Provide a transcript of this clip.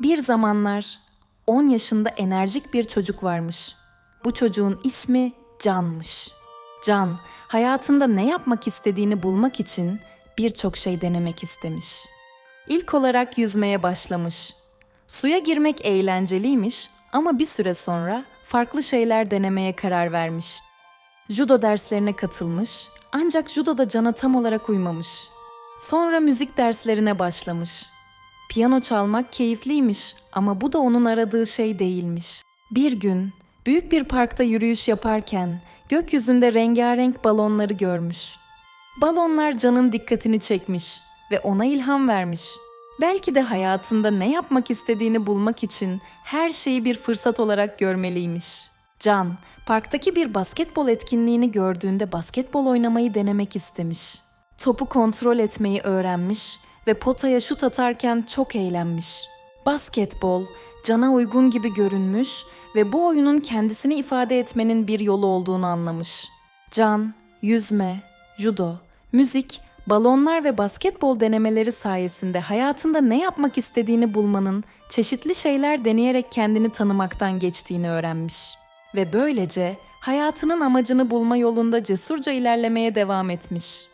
Bir zamanlar 10 yaşında enerjik bir çocuk varmış. Bu çocuğun ismi Can'mış. Can, hayatında ne yapmak istediğini bulmak için birçok şey denemek istemiş. İlk olarak yüzmeye başlamış. Suya girmek eğlenceliymiş ama bir süre sonra farklı şeyler denemeye karar vermiş. Judo derslerine katılmış ancak judoda Can'a tam olarak uymamış. Sonra müzik derslerine başlamış. Piyano çalmak keyifliymiş ama bu da onun aradığı şey değilmiş. Bir gün büyük bir parkta yürüyüş yaparken gökyüzünde rengarenk balonları görmüş. Balonlar Can'ın dikkatini çekmiş ve ona ilham vermiş. Belki de hayatında ne yapmak istediğini bulmak için her şeyi bir fırsat olarak görmeliymiş. Can, parktaki bir basketbol etkinliğini gördüğünde basketbol oynamayı denemek istemiş. Topu kontrol etmeyi öğrenmiş ve potaya şut atarken çok eğlenmiş. Basketbol, Can'a uygun gibi görünmüş ve bu oyunun kendisini ifade etmenin bir yolu olduğunu anlamış. Can, yüzme, judo, müzik, balonlar ve basketbol denemeleri sayesinde hayatında ne yapmak istediğini bulmanın çeşitli şeyler deneyerek kendini tanımaktan geçtiğini öğrenmiş. Ve böylece hayatının amacını bulma yolunda cesurca ilerlemeye devam etmiş.